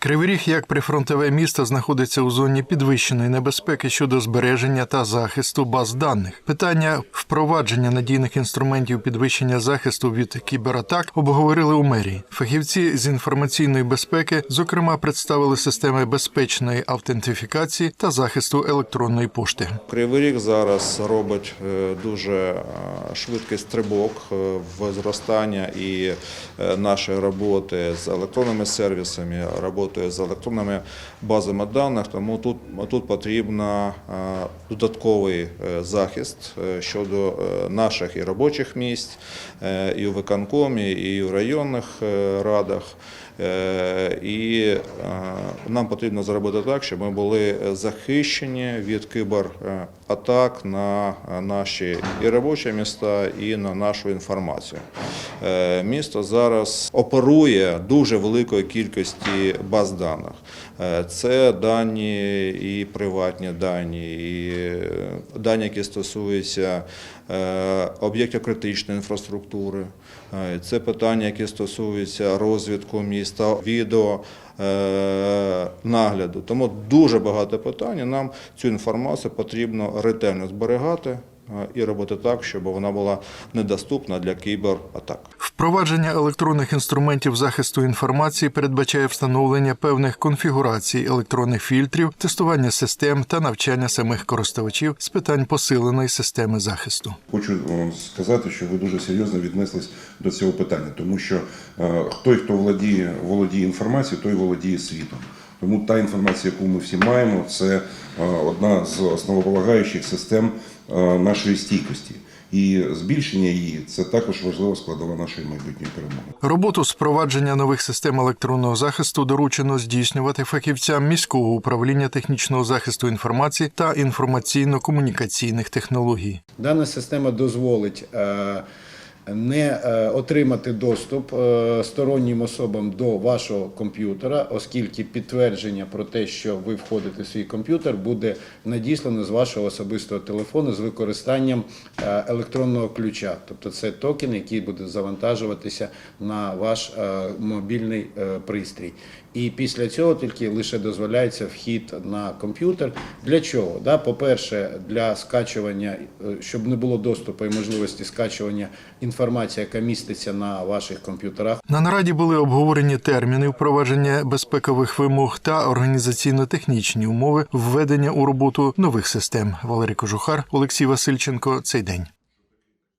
Кривий Ріг, як прифронтове місто, знаходиться у зоні підвищеної небезпеки щодо збереження та захисту баз даних. Питання впровадження надійних інструментів підвищення захисту від кібератак обговорили у мерії. Фахівці з інформаційної безпеки, зокрема, представили системи безпечної автентифікації та захисту електронної пошти. Кривий Ріг зараз робить е, дуже е, швидкий стрибок е, в зростання і нашої роботи з електронними сервісами, роботи з електронними базами даних. Тому тут, тут потрібно е, додатковий е, захист е, щодо е, наших і робочих місць, і у виконкомі, і в районних радах. І нам потрібно зробити так, щоб ми були захищені від кібератак на наші і робочі міста, і на нашу інформацію. Місто зараз оперує дуже великою кількості даних. Е, Це дані і приватні дані, і е, дані, які стосуються е, об'єктів критичної інфраструктури. Це питання, які стосуються розвитку міста, відео нагляду. Тому дуже багато питань. Нам цю інформацію потрібно ретельно зберігати і робити так, щоб вона була недоступна для кібератак. Впровадження електронних інструментів захисту інформації передбачає встановлення певних конфігурацій електронних фільтрів, тестування систем та навчання самих користувачів з питань посиленої системи захисту. Хочу е, сказати, що ви дуже серйозно віднеслись до цього питання, тому що е, той, хто володіє, володіє інформацією, той володіє світом. Тому та інформація, яку ми всі маємо, це е, одна з основополагаючих систем нашої стійкості. І збільшення її це також важлива складова нашої майбутньої перемоги. Роботу з впровадження нових систем електронного захисту доручено здійснювати фахівцям міського управління технічного захисту інформації та інформаційно-комунікаційних технологій. Дана система дозволить е, не е, отримати доступ е, стороннім особам до вашого комп'ютера, оскільки підтвердження про те, що ви входите в свій комп'ютер, буде надіслано з вашого особистого телефону з використанням е, електронного ключа. Тобто це токен, який буде завантажуватися на ваш мобільний пристрій. І після цього тільки лише дозволяється вхід на комп'ютер. Для чого? Да? По-перше, для скачування, щоб не було доступу і можливості скачування інформації, яка міститься на ваших комп'ютерах. На нараді були обговорені терміни впровадження безпекових вимог та організаційно-технічні умови введення у роботу нових систем. Валерій Кожухар, Олексій Васильченко. Цей день.